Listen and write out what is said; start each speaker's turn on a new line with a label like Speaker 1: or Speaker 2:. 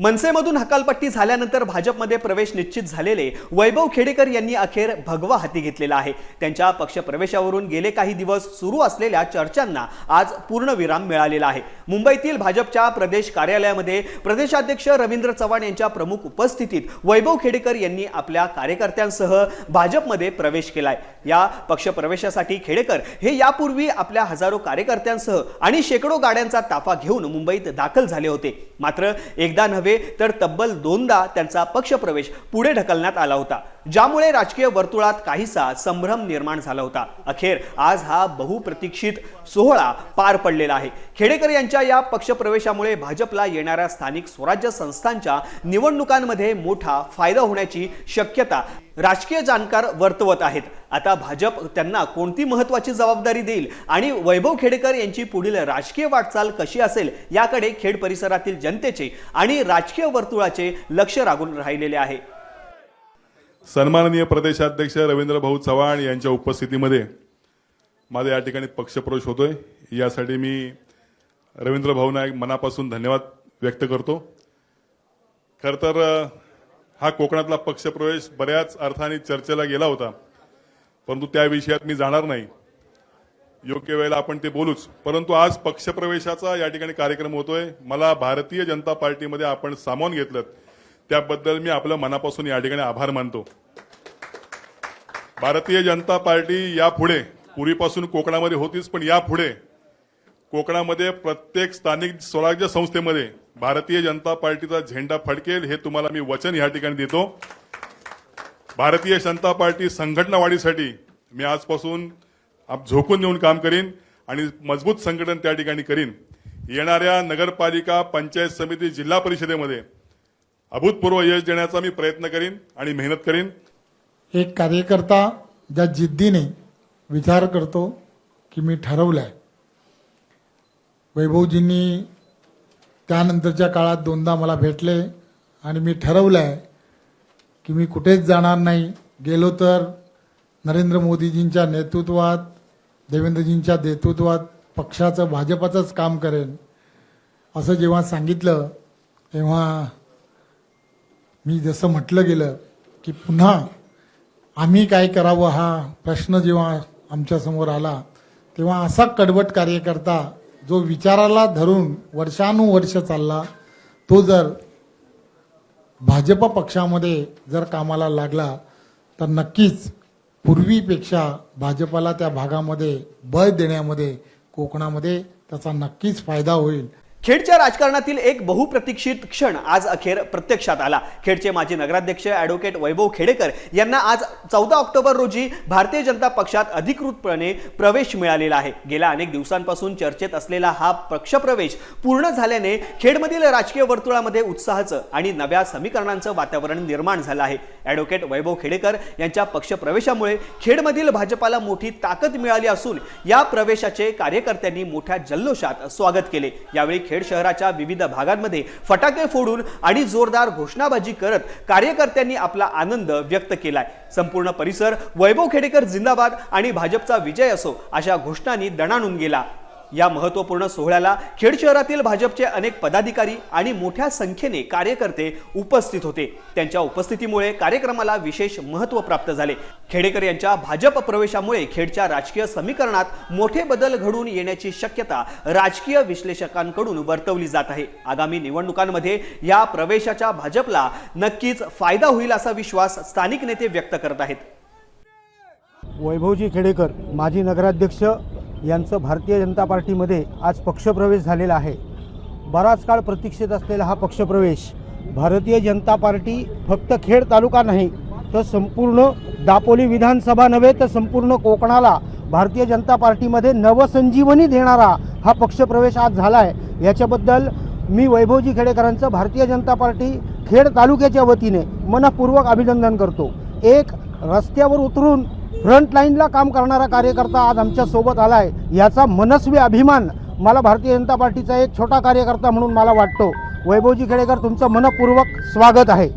Speaker 1: मनसेमधून हकालपट्टी झाल्यानंतर भाजपमध्ये प्रवेश निश्चित झालेले वैभव खेडेकर यांनी अखेर भगवा हाती घेतलेला आहे. त्यांच्या पक्षप्रवेशावरून गेले काही दिवस सुरू असलेल्या चर्चांना आज पूर्णविराम मिळालेला आहे. मुंबईतील भाजपच्या प्रदेश कार्यालयामध्ये प्रदेशाध्यक्ष रवींद्र चव्हाण यांच्या प्रमुख उपस्थितीत वैभव खेडेकर यांनी आपल्या कार्यकर्त्यांसह भाजपमध्ये प्रवेश केलाय. या पक्षप्रवेशासाठी खेडेकर हे यापूर्वी आपल्या हजारो कार्यकर्त्यांसह आणि शेकडो गाड्यांचा ताफा घेऊन मुंबईत दाखल झाले होते. मात्र एकदा नव्हे तर तब्बल दोनदा त्यांचा पक्षप्रवेश पुढे ढकलण्यात आला होता. ज्यामुळे राजकीय वर्तुळात काहीसा संभ्रम निर्माण झाला होता. अखेर आज हा बहुप्रतीक्षित सोहळा पार पडलेला आहे. खेडेकर यांच्या या पक्षप्रवेशामुळे भाजपला येणाऱ्या स्थानिक स्वराज्य संस्थांच्या निवडणुकांमध्ये मोठा फायदा होण्याची शक्यता राजकीय जाणकार वर्तवत आहेत. आता भाजप त्यांना कोणती महत्वाची जबाबदारी देईल आणि वैभव खेडेकर यांची पुढील राजकीय वाटचाल कशी असेल याकडे खेड परिसरातील जनतेचे आणि राजकीय वर्तुळाचे लक्ष लागून राहिलेले आहे.
Speaker 2: सन्माननीय प्रदेशाध्यक्ष रवींद्र भाऊ चव्हाण यांच्या उपस्थितीमध्ये माझा या ठिकाणी पक्षप्रवेश होतोय. यासाठी मी रवींद्र भाऊ नाईक मनापासून धन्यवाद व्यक्त करतो. खर तर हा कोकणातला पक्षप्रवेश बऱ्याच अर्थाने चर्चेला गेला होता परंतु त्या विषयात मी जाणार नाही. योग्य वेळेला आपण ते बोलूच. परंतु आज पक्षप्रवेशाचा या ठिकाणी कार्यक्रम होतोय. मला भारतीय जनता पार्टीमध्ये आपण सामावून घेतलं त्याबद्दल मी आपलं मनापासून या ठिकाणी आभार मानतो. भारतीय जनता पार्टी यापुढे पूर्वीपासून कोकणामध्ये होतीच पण यापुढे कोकणामध्ये प्रत्येक स्थानिक स्वराज्य संस्थेमध्ये भारतीय जनता पार्टीचा झेंडा फडकेल हे तुम्हाला मी वचन या ठिकाणी देतो. भारतीय जनता पार्टी संघटना वाढीसाठी मी आजपासून आप झोकून देऊन काम करीन आणि मजबूत संघटन त्या ठिकाणी करीन. येणाऱ्या नगरपालिका पंचायत समिती जिल्हा परिषदेमध्ये अभूतपूर्व यश देण्याचा मी प्रयत्न करीन आणि मेहनत करीन.
Speaker 3: एक कार्यकर्ता ज्या जिद्दीने विचार करतो की मी ठरवलं आहे वैभवजींनी त्यानंतरच्या काळात दोनदा मला भेटले आणि मी ठरवलं आहे की मी कुठेच जाणार नाही. गेलो तर नरेंद्र मोदीजींच्या नेतृत्वात देवेंद्रजींच्या नेतृत्वात पक्षाचं भाजपाचंच काम करेन. असं जेव्हा सांगितलं तेव्हा मी जसं म्हटलं गेलं की पुन्हा आम्ही काय करावं हा प्रश्न जेव्हा आमच्यासमोर आला तेव्हा असा कडवट कार्यकर्ता जो विचाराला धरून वर्षानुवर्ष चालला तो जर भाजप पक्षामध्ये जर कामाला लागला तर नक्कीच पूर्वीपेक्षा भाजपाला त्या भागामध्ये बळ देण्यामध्ये कोकणामध्ये त्याचा नक्कीच फायदा होईल.
Speaker 1: खेडच्या राजकारणातील एक बहुप्रतीक्षित क्षण आज अखेर प्रत्यक्षात आला. खेडचे माजी नगराध्यक्ष ॲडव्होकेट वैभव खेडेकर यांना आज चौदा ऑक्टोबर रोजी भारतीय जनता पक्षात अधिकृतपणे प्रवेश मिळालेला आहे. गेल्या अनेक दिवसांपासून चर्चेत असलेला हा पक्षप्रवेश पूर्ण झाल्याने खेडमधील राजकीय वर्तुळामध्ये उत्साहाचं आणि नव्या समीकरणांचं वातावरण निर्माण झालं आहे. ॲडव्होकेट वैभव खेडेकर यांच्या पक्षप्रवेशामुळे खेडमधील भाजपाला मोठी ताकद मिळाली असून या प्रवेशाचे कार्यकर्त्यांनी मोठ्या जल्लोषात स्वागत केले. यावेळी खेड शहराच्या विविध भागांमध्ये फटाके फोडून आणि जोरदार घोषणाबाजी करत कार्यकर्त्यांनी आपला आनंद व्यक्त केलाय. संपूर्ण परिसर वैभव खेडेकर जिंदाबाद आणि भाजपचा विजय असो अशा घोषणांनी दणाणून गेला. या महत्त्वपूर्ण सोहळ्याला खेड शहरातील भाजपचे अनेक पदाधिकारी आणि मोठ्या संख्येने कार्यकर्ते उपस्थित होते. त्यांच्या उपस्थितीमुळे कार्यक्रमाला विशेष महत्त्व प्राप्त झाले. खेडेकर यांच्या भाजप प्रवेशामुळे खेडच्या राजकीय समीकरणात मोठे बदल घडून येण्याची शक्यता राजकीय विश्लेषकांकडून वर्तवली जात आहे. आगामी निवडणुकांमध्ये या प्रवेशाच्या भाजपला नक्कीच फायदा होईल असा विश्वास स्थानिक नेते व्यक्त करत आहेत.
Speaker 4: वैभवजी खेडेकर माजी नगराध्यक्ष यांचं भारतीय जनता पार्टीमध्ये आज पक्षप्रवेश झालेला आहे. बराच काळ प्रतीक्षित असलेला हा पक्षप्रवेश भारतीय जनता पार्टी फक्त खेड तालुका नाही तर संपूर्ण दापोली विधानसभा नव्हे तर संपूर्ण कोकणाला भारतीय जनता पार्टीमध्ये नवसंजीवनी देणारा हा पक्षप्रवेश आज झाला आहे याच्याबद्दल मी वैभवजी खेडेकरांचं भारतीय जनता पार्टी खेड तालुक्याच्या वतीने मनपूर्वक अभिनंदन करतो. एक रस्त्यावर उतरून फ्रंट लाईनला काम करणारा कार्यकर्ता आज आमच्यासोबत आहे याचा मनस्वी अभिमान मला भारतीय जनता पार्टीचा एक छोटा कार्यकर्ता म्हणून मला वाटतो. वैभवजी खेडेकर तुमचं मनपूर्वक स्वागत आहे.